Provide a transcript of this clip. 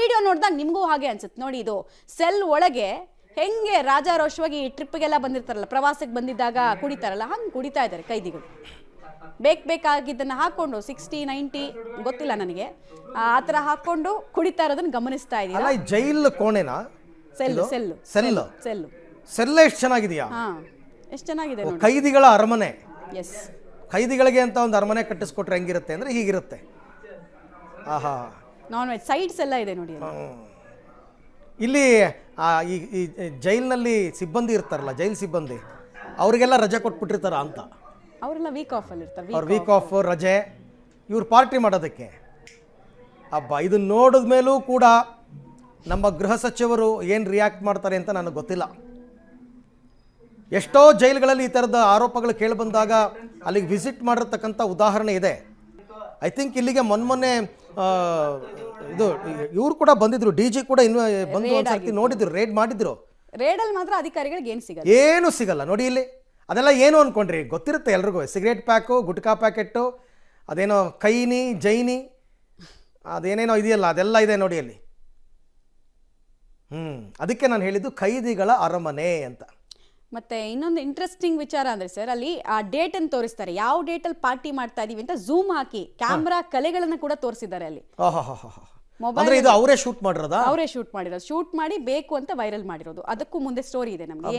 Video ನೋಡಿದಾಗ ನಿಮಗೂ ಹಾಗೆ ಅನ್ಸುತ್ತೆ. ನೋಡಿ ಇದು ಸೆಲ್ ಒಳಗೆ ಹೆಂಗೆ ರಾಜಾರೋಷವಾಗಿ ಈ ಟ್ರಿಪ್ಗೆಲ್ಲ ಬಂದಿರ್ತಾರಲ್ಲ ಪ್ರವಾಸಕ್ಕೆ ಬಂದಿದ್ದಾಗ ಕುಡಿತಾರಲ್ಲ ಹಂಗೆ ಕುಡಿತಾ ಇದ್ದಾರೆ ಕೈದಿಗಳು. ಬೇಕು ಬೇಕಾಗಿದ್ದನ್ನು ಹಾಕೊಂಡು ಸಿಕ್ಸ್ಟಿ ನೈಂಟಿ ಗೊತ್ತಿಲ್ಲ ನನಗೆ. ಆ ಥರ ಹಾಕೊಂಡು ಕುಡಿತಾ ಇರೋದನ್ನ ಗಮನಿಸ್ತಾ ಈ ಜೈಲ್ ಕೋಣೆನಾ? ಸೆಲ್ಲು ಸೆಲ್ಲು ಸೆಲ್ ಸೆಲ್ಲು ಸೆಲ್ಲ ಎಷ್ಟು ಚೆನ್ನಾಗಿದೆಯಾ? ಹಾ ಎಷ್ಟು ಚೆನ್ನಾಗಿದೆ ಕೈದಿಗಳ ಅರಮನೆ. ಎಸ್. ಕೈದಿಗಳಿಗೆ ಅಂತ ಒಂದು ಅರಮನೆ ಕಟ್ಟಿಸ್ಕೊಟ್ರೆ ಹೆಂಗಿರುತ್ತೆ ಅಂದರೆ ಹೀಗಿರುತ್ತೆ. ಆಹಾ. ನಾನ್ ವೆಜ್ ಸೈಡ್ಸ್ ಎಲ್ಲ ಇದೆ ನೋಡಿ ಅಲ್ಲಿ. ಇಲ್ಲಿ ಆ, ಈ ಈ ಜೈಲ್ನಲ್ಲಿ ಸಿಬ್ಬಂದಿ ಇರ್ತಾರಲ್ಲ ಜೈಲ್ ಸಿಬ್ಬಂದಿ ಅವರಿಗೆಲ್ಲ ರಜೆ ಕೊಟ್ಬಿಟ್ಟಿರ್ತಾರ ಅಂತ. ಅವರೆಲ್ಲ ವೀಕ್ ಆಫ್ ಅಲ್ಲಿ ಇರ್ತಾರೆ ಅವ್ರ ವೀಕ್ ಆಫ್ ರಜೆ ಇವ್ರು ಪಾರ್ಟಿ ಮಾಡೋದಕ್ಕೆ. ಅಬ್ಬಾ ಇದನ್ನ ನೋಡಿದ ಮೇಲೂ ಕೂಡ ನಮ್ಮ ಗೃಹ ಸಚಿವರು ಏನು ರಿಯಾಕ್ಟ್ ಮಾಡ್ತಾರೆ ಅಂತ ನನಗೆ ಗೊತ್ತಿಲ್ಲ. ಎಷ್ಟೋ ಜೈಲುಗಳಲ್ಲಿ ಈ ಥರದ ಆರೋಪಗಳು ಕೇಳಿಬಂದಾಗ ಅಲ್ಲಿಗೆ ವಿಸಿಟ್ ಮಾಡಿರ್ತಕ್ಕಂಥ ಉದಾಹರಣೆ ಇದೆ. ಐ ಥಿಂಕ್ ಇಲ್ಲಿಗೆ ಮೊನ್ನೆ ಇದು ಇವ್ರು ಕೂಡ ಬಂದಿದ್ರು ಡಿ ಜಿ ಕೂಡ ಇನ್ನು ಬಂದು ಒಂದ್ಸರ್ತಿ ನೋಡಿದ್ರು ರೇಡ್ ಮಾಡಿದ್ರು. ರೇಡಲ್ಲಿ ಮಾತ್ರ ಅಧಿಕಾರಿಗಳಿಗೆ ಏನು ಸಿಗಲ್ಲ. ಏನು ಸಿಗಲ್ಲ ನೋಡಿ ಇಲ್ಲಿ. ಅದೆಲ್ಲ ಏನು ಅನ್ಕೊಂಡ್ರಿ? ಗೊತ್ತಿರುತ್ತೆ ಎಲ್ರಿಗೂ. ಸಿಗರೇಟ್ ಪ್ಯಾಕು ಗುಟ್ಕಾ ಪ್ಯಾಕೆಟ್ಟು ಅದೇನೋ ಕೈನಿ ಜೈನಿ ಅದೇನೇನೋ ಇದೆಯಲ್ಲ ಅದೆಲ್ಲ ಇದೆ ನೋಡಿ ಅಲ್ಲಿ. ಹ್ಞೂ ಅದಕ್ಕೆ ನಾನು ಹೇಳಿದ್ದು ಖೈದಿಗಳ ಅರಮನೆ ಅಂತ. ಮತ್ತೆ ಇನ್ನೊಂದು ಇಂಟ್ರೆಸ್ಟಿಂಗ್ ವಿಚಾರ ಅಂದ್ರೆ ಸರ್ ಅಲ್ಲಿ ಆ ಡೇಟ್ ಅನ್ನು ತೋರಿಸ್ತಾರೆ. ಯಾವ ಡೇಟ್ ಅಲ್ಲಿ ಪಾರ್ಟಿ ಮಾಡ್ತಾ ಇದೀವಿ ಅಂತ ಝೂಮ್ ಹಾಕಿ ಕ್ಯಾಮ್ರಾ ಕಲೆಗಳನ್ನ ಕೂಡ ತೋರಿಸಿದ್ದಾರೆ ಅಲ್ಲಿ. ಅಂದ್ರೆ ಇದು ಅವರೇ ಶೂಟ್ ಮಾಡಿರೋದಾ? ಅವರೇ ಶೂಟ್ ಮಾಡಿರೋದು. ಶೂಟ್ ಮಾಡಿ ಬೇಕು ಅಂತ ವೈರಲ್ ಮಾಡಿರೋದು. ಅದಕ್ಕೂ ಮುಂದೆ ಸ್ಟೋರಿ ಇದೆ ನಮ್ಗೆ